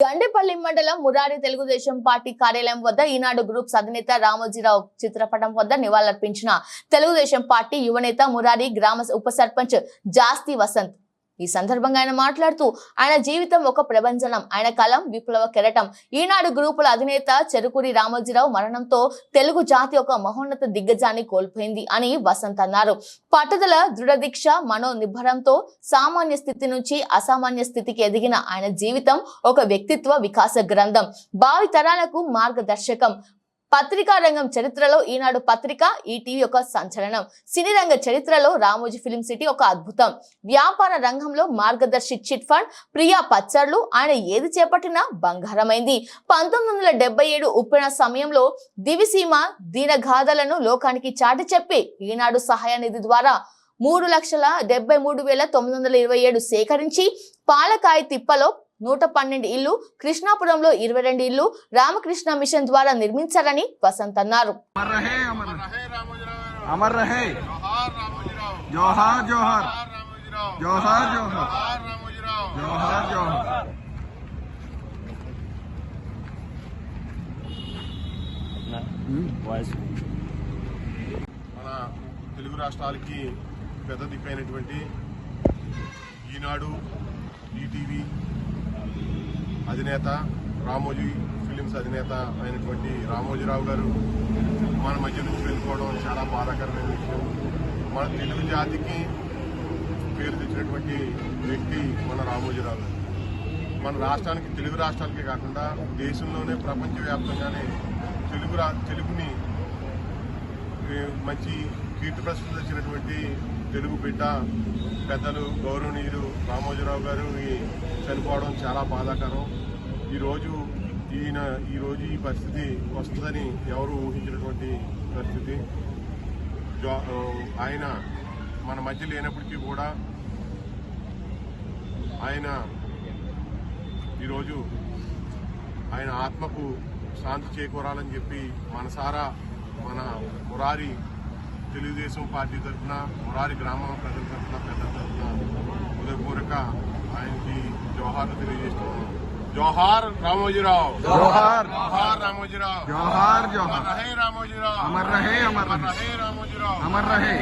గండేపల్లి మండలం మురారి తెలుగుదేశం పార్టీ కార్యాలయం వద్ద ఈనాడు గ్రూప్స్ అధినేత రామోజీరావు చిత్రపటం వద్ద నివాళులర్పించిన తెలుగుదేశం పార్టీ యువనేత మురారి గ్రామ ఉప సర్పంచ్ జాస్తి వసంత్. ఈ సందర్భంగా ఆయన మాట్లాడుతూ ఆయన జీవితం ఒక ప్రభంజనం ఆయన కలం విప్లవ కెరటం. ఈనాడు గ్రూపుల అధినేత చెరుకూరి రామోజీరావు మరణంతో తెలుగు జాతి ఒక మహోన్నత దిగ్గజాన్ని కోల్పోయింది అని వసంత్ అన్నారు. పట్టుదల దృఢదీక్ష మనో నిబ్బరంతో సామాన్య స్థితి నుంచి అసామాన్య స్థితికి ఎదిగిన ఆయన జీవితం ఒక వ్యక్తిత్వ వికాస గ్రంథం. భావి తరాలకు మార్గదర్శకం. పత్రికా రంగం చరిత్రలో ఈనాడు పత్రిక ఈటీవీ ఒక సంచలనం. సినీ రంగ చరిత్రలో రామోజీ ఫిలిం సిటీ ఒక అద్భుతం. వ్యాపార రంగంలో మార్గదర్శి చిట్ ఫండ్ ప్రియా పచ్చర్లు ఆయన ఏది చేపట్టినా బంగారమైంది. పంతొమ్మిది వందల డెబ్బై ఏడు ఉప్పిన సమయంలో దివిసీమ దీనగాథలను లోకానికి చాటి చెప్పి ఈనాడు సహాయ నిధి ద్వారా మూడు లక్షల డెబ్బై మూడు వేల తొమ్మిది వందల ఇరవై ఏడు సేకరించి పాలకాయ తిప్పలో నూట పన్నెండు ఇల్లు కృష్ణాపురంలో ఇరవై రెండు ఇల్లు రామకృష్ణ మిషన్ ద్వారా నిర్మించాలని వసంత్ అన్నారు. మన తెలుగు రాష్ట్రాలకి పెద్ద దిక్కైనటువంటి ఈనాడు ఈటీవీ అధినేత రామోజీ ఫిలిమ్స్ అధినేత అయినటువంటి రామోజీరావు గారు మన మధ్య నుంచి వెళ్ళిపోవడం చాలా బాధాకరమైన విషయం. మన తెలుగు జాతికి పేరు తెచ్చినటువంటి వ్యక్తి మన రామోజీరావు గారు. మన రాష్ట్రానికి తెలుగు రాష్ట్రాలకే కాకుండా దేశంలోనే ప్రపంచవ్యాప్తంగానే తెలుగు రా తెలుగుని మంచి కీర్తి ప్రశ్నలు తెచ్చినటువంటి తెలుగు బిడ్డ పెద్దలు గౌరవనీయులు రామోజీరావు గారు చనిపోవడం చాలా బాధాకరం. ఈరోజు ఈయన ఈరోజు ఈ పరిస్థితి వస్తుందని ఎవరు ఊహించినటువంటి పరిస్థితి. జా- ఆయన మన మధ్య లేనప్పటికీ కూడా ఆయన ఈరోజు ఆయన ఆత్మకు శాంతి చేకూరాలని చెప్పి మనసారా మన మురారి తెలుగుదేశం పార్టీ తరఫున మురారి గ్రామం ప్రజల తరఫున కనుక ఆయనకి జోహార్లు తెలియజేస్తున్నాం జోహార్ రామోజీరావు జోహార్ జోహార్ రామోజీరావు జోహార్ జోహార్ రహే రామోజీరావు అమర్ రహే అమర్ రహే రామోజీరావు అమర్ రహే